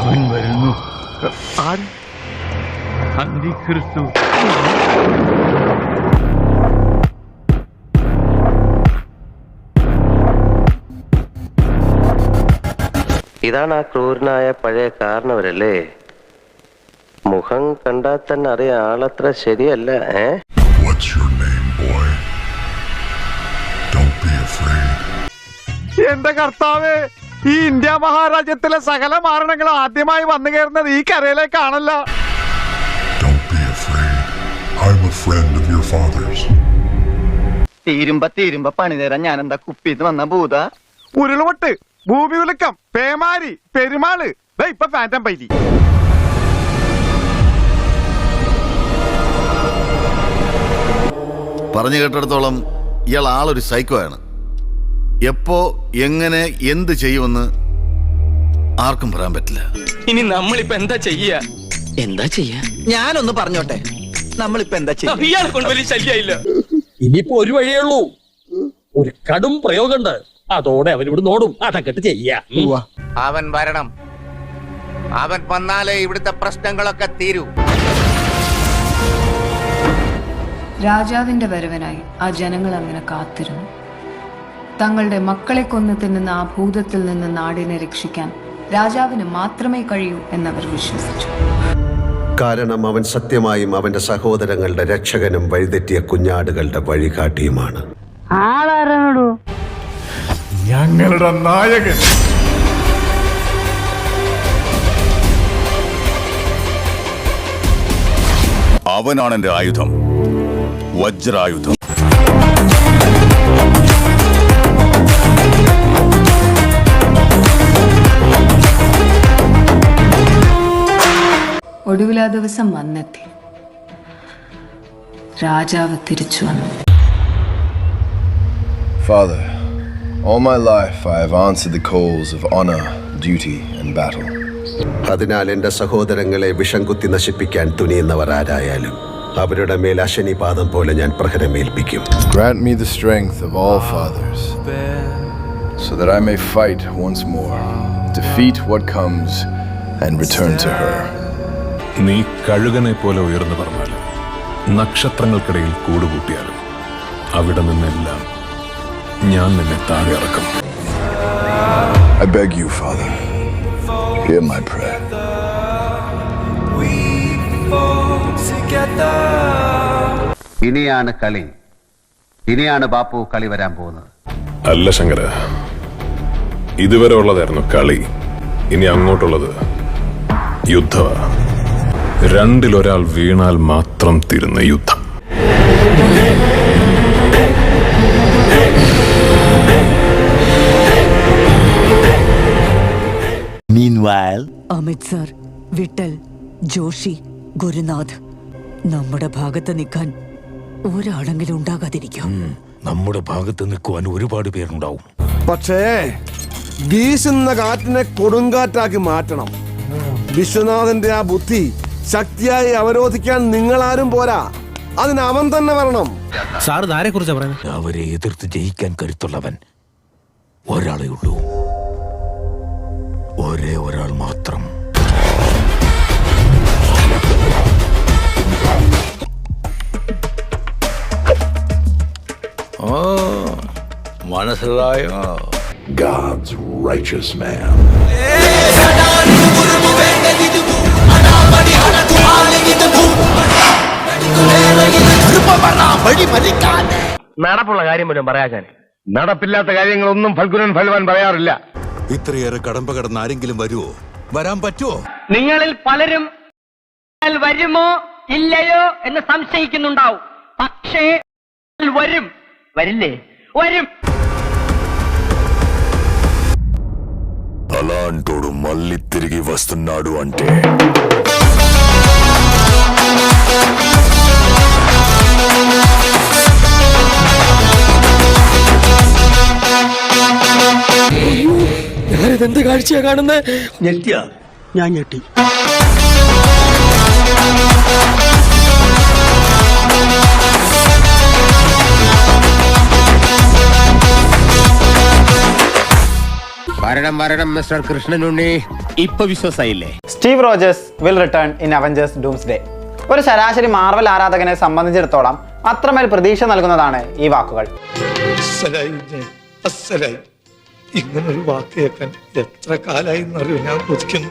അവൻ വരുന്നു. അന്തിക്രിസ്തു. ഇതാണ് ആ ക്രൂരനായ പഴയ കാരണവരല്ലേ? മുഖം കണ്ടാൽ തന്നെ അറിയാം ആളത്ര ശരിയല്ല ഏ? What's your name, boy? Don't be afraid. എന്റെ കർത്താവ് ഈ ഇന്ത്യ മഹാരാജ്യത്തിലെ സകല മാരണങ്ങളും ആദ്യമായി വന്നു കയറുന്നത് ഈ കരയിലേക്കാണല്ലോ. തീരുമ്പ തീരുമ്പ പണി തരാൻ ഞാൻ എന്താ കുപ്പിന്ന് വന്ന ഭൂത? ഉരുളുപൊട്ട് ഭൂമി ഉലക്കം പേമാരി പെരുമാൾ. ഇപ്പൊ ഫാന്റം പൈലി. പറഞ്ഞു കേട്ടിടത്തോളം ഇയാൾ ആളൊരു സൈക്കോ ആണ്. എപ്പോ എങ്ങനെ എന്ത് ചെയ്യുമെന്ന് ആർക്കും പറയാൻ പറ്റില്ല. ഇനി നമ്മളിപ്പോ എന്താ ചെയ്യാ? എന്താ ചെയ്യാ? ഞാനൊന്ന് പറഞ്ഞോട്ടെ. നമ്മളിപ്പോ എന്താ ചെയ്യാ ഇയാളെ കൊണ്ട് വലിയ ഇനിയിപ്പോ ഒരു വഴിയേ ഉള്ളൂ. ഒരു കടും പ്രയോഗമുണ്ട് അതോടെ അവൻ ഇവിടെ നോടും അതങ്ങട്ട് ചെയ്യാ. അവൻ വരണം. അവൻ വന്നാലേ ഇവിടുത്തെ പ്രശ്നങ്ങളൊക്കെ തീരൂ. രാജാവിന്റെ വരവനായി ആ ജനങ്ങൾ അങ്ങനെ കാത്തിരുന്നു. തങ്ങളുടെ മക്കളെ കൊന്നു തിന്നുന്ന ആ ഭൂതത്തിൽ നിന്ന് നാടിനെ രക്ഷിക്കാൻ രാജാവിന് മാത്രമേ കഴിയൂ എന്നവർ വിശ്വസിച്ചു. കാരണം അവൻ സത്യമായും അവന്റെ സഹോദരങ്ങളുടെ രക്ഷകനും വഴിതെറ്റിയ കുഞ്ഞാടുകളുടെ വഴികാട്ടിയുമാണ്. ഞങ്ങളുടെ നായകൻ. അവനാണ് എന്റെ ആയുധം. വജ്രായുധം. ഒടുവിൽ ആ ദിവസം വന്നെത്തി രാജാവ് തിരിച്ചു വന്നു Father, all my life I have answered the calls of honor, duty, and battle. അതിനാൽ എന്റെ സഹോദരങ്ങളെ വിഷം കുത്തി നശിപ്പിക്കാൻ തുനിയുന്നവർ ആരായാലും അവരുടെ മേൽ അശനിപാതം പോലെ ഞാൻ പ്രഹരമേൽപ്പിക്കും Grant me the strength of all fathers, so that I may fight once more, defeat what comes, and return to her. നീ കഴുകനെ പോലെ ഉയർന്നു പറഞ്ഞാലും നക്ഷത്രങ്ങൾക്കിടയിൽ കൂടുകൂട്ടിയാലും അവിടെ നിന്നെല്ലാം ഞാൻ നിന്നെ താഴെ ഇറക്കും. I beg you, Father, hear my prayer. ഇനിയാണ് കളി. ഇനിയാണ് ബാപ്പു കളി വരാൻ പോകുന്നത്. അല്ല ശങ്കര. ഇതുവരെ ഉള്ളതായിരുന്നു കളി. ഇനി അങ്ങോട്ടുള്ളത് യുദ്ധ രണ്ടിലൊരാൾ വീണാൽ മാത്രം തീരുന്ന യുദ്ധം. അമിത് സർ വിട്ടൽ ജോഷി ഗുരുനാഥ് നമ്മുടെ ഭാഗത്ത് നിൽക്കാൻ ഒരാളെങ്കിലും ഉണ്ടാകാതിരിക്കും. നമ്മുടെ ഭാഗത്ത് നിൽക്കുവാൻ ഒരുപാട് പേരുണ്ടാവും. പക്ഷേ വീശുന്ന കാറ്റിനെ കൊടുങ്കാറ്റാക്കി മാറ്റണം. വിശ്വനാഥന്റെ ആ ബുദ്ധി ശക്തിയായി അവരോധിക്കാൻ നിങ്ങളാരും പോരാ. അതിന് അവൻ തന്നെ വരണം. സാർ ആരെ കുറിച്ചാ പറയുന്നത് അവരെ എതിർത്ത് ജയിക്കാൻ കരുത്തുള്ളവൻ ഒരാളേ ഉള്ളൂ. ഒരേ ഒരാൾ മാത്രം. മനസ്സിലായോ? God's righteous man. നടപ്പുള്ള കാര്യം പോലും പറയാൻ നടപ്പില്ലാത്ത കാര്യങ്ങളൊന്നും ഫൽഗുനൻ ഫൽവാൻ പറയാറില്ല ഇത്രയേറെ കടമ്പ കടന്ന് ആരെങ്കിലും വരുമോ വരാൻ പറ്റുമോ നിങ്ങളിൽ പലരും വരുമോ ഇല്ലയോ എന്ന് സംശയിക്കുന്നുണ്ടാവും പക്ഷേ വരും വരില്ലേ വരും అలాంటోడు మళ్ళీ తిరిగి వస్తున్నాడు అంటే ഞാനിതെന്ത് കാഴ്ചയാ കാണുന്നത് ഞെട്ടിയ? ഞാൻ ഞെട്ടി. വരണം വരണം മിസ്റ്റർ കൃഷ്ണനുണ്ണി. ഇപ്പൊ വിശ്വാസായില്ലേ? Steve Rogers will return in Avengers Doomsday ഒരു ശരാശരി മാർവൽ ആരാധകനെ സംബന്ധിച്ചിടത്തോളം അത്രമേൽ പ്രതീക്ഷ നൽകുന്നതാണ് ഈ വാക്കുകൾ. ഇങ്ങനൊരു വാക്ക് കേൾക്കാൻ എത്ര കാലായി എന്നറിയോ? ഞാൻ കൊതിക്കുന്നു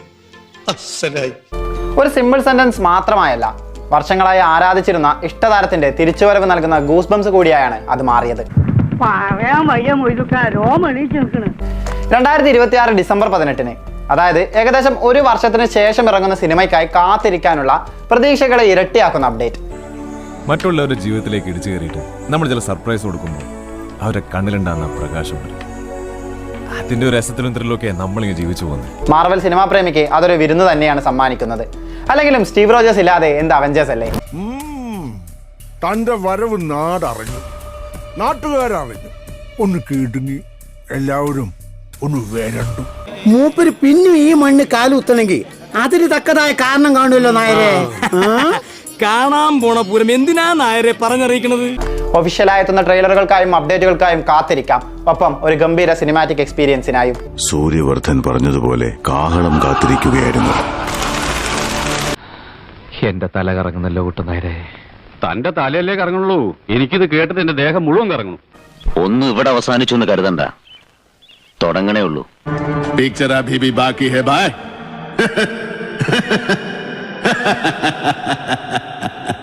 അസലായി ഒരു സിമ്പിൾ സെന്റൻസ് മാത്രമായല്ല വർഷങ്ങളായി ആരാധിച്ചിരുന്ന ഇഷ്ടതാരത്തിന്റെ തിരിച്ചുവരവ് നൽകുന്ന ഗൂസ് ബംസ് കൂടിയായാണ് അത് മാറിയത്. രണ്ടായിരത്തി ഇരുപത്തി ആറ് ഡിസംബർ പതിനെട്ടിന് അതായത് ഏകദേശം ഒരു വർഷത്തിന് ശേഷം ഇറങ്ങുന്ന സിനിമയ്ക്കായി കാത്തിരിക്കാനുള്ള പ്രതീക്ഷകളെ ഇരട്ടിയാക്കുന്ന അപ്ഡേറ്റ് മറ്റുള്ളവരുടെ ജീവിതത്തിലേക്ക് ഇടിച്ചു കയറിയിട്ട് നമ്മൾ ചില സർപ്രൈസ് കൊടുക്കുമ്പോൾ അവരുടെ കണ്ണിലുണ്ടാകുന്ന പ്രകാശം അതിന്റെ ഒരു രസത്തിലും ത്രില്ലൊക്കെ നമ്മളിങ്ങനെ ജീവിച്ചു പോകുന്നത്. മാർവൽ സിനിമാ പ്രേമിക്ക് അതൊരു വിരുന്ന് തന്നെയാണ് സമ്മാനിക്കുന്നത്. അല്ലെങ്കിലും സ്റ്റീവ് റോജേഴ്സ് ഇല്ലാതെ എന്ത് അവഞ്ചേഴ്സ് അല്ലേ? തന്റെ വരവ് നാടറിഞ്ഞു. നാട്ടുകാരറിഞ്ഞു. ഒന്ന് കീടുങ്ങി എല്ലാവരും ഒന്ന് വരണ്ടു. മൂപ്പര് പിന്നും ഈ മണ്ണ് കാലുത്തണമെങ്കിൽ അതിന് തക്കതായ കാരണം കാണുമല്ലോ നായരെ. കാണാൻ പോണ പൂരം എന്തിനാ നായരെ പറഞ്ഞറിയിക്കണത്? ഒഫീഷ്യലായി എത്തുന്ന ട്രെയിലറുകൾക്കായും അപ്ഡേറ്റുകൾക്കായും കാത്തിരിക്കാം. ഒപ്പം ഒരു ഗംഭീര സിനിമാറ്റിക് എക്സ്പീരിയൻസിനായും സൂര്യവർദ്ധൻ പറഞ്ഞതുപോലെ കാഹളം കാത്തിരിക്കുകയായിരുന്നു. എന്റെ തല കറങ്ങുന്നല്ലോ കുട്ടനായരെ. തന്റെ തലയല്ലേ കറങ്ങുള്ളൂ. എനിക്കിത് കേട്ടിട്ട് എന്റെ ദേഹം മുഴുവൻ കറങ്ങും. ഒന്ന് ഇവിടെ അവസാനിച്ചു എന്ന് കരുതണ്ട. തുടങ്ങണേ ഉള്ളൂ. പിക്ചർ അഭി ഭി ബാക്കി ഹെ ഭായ്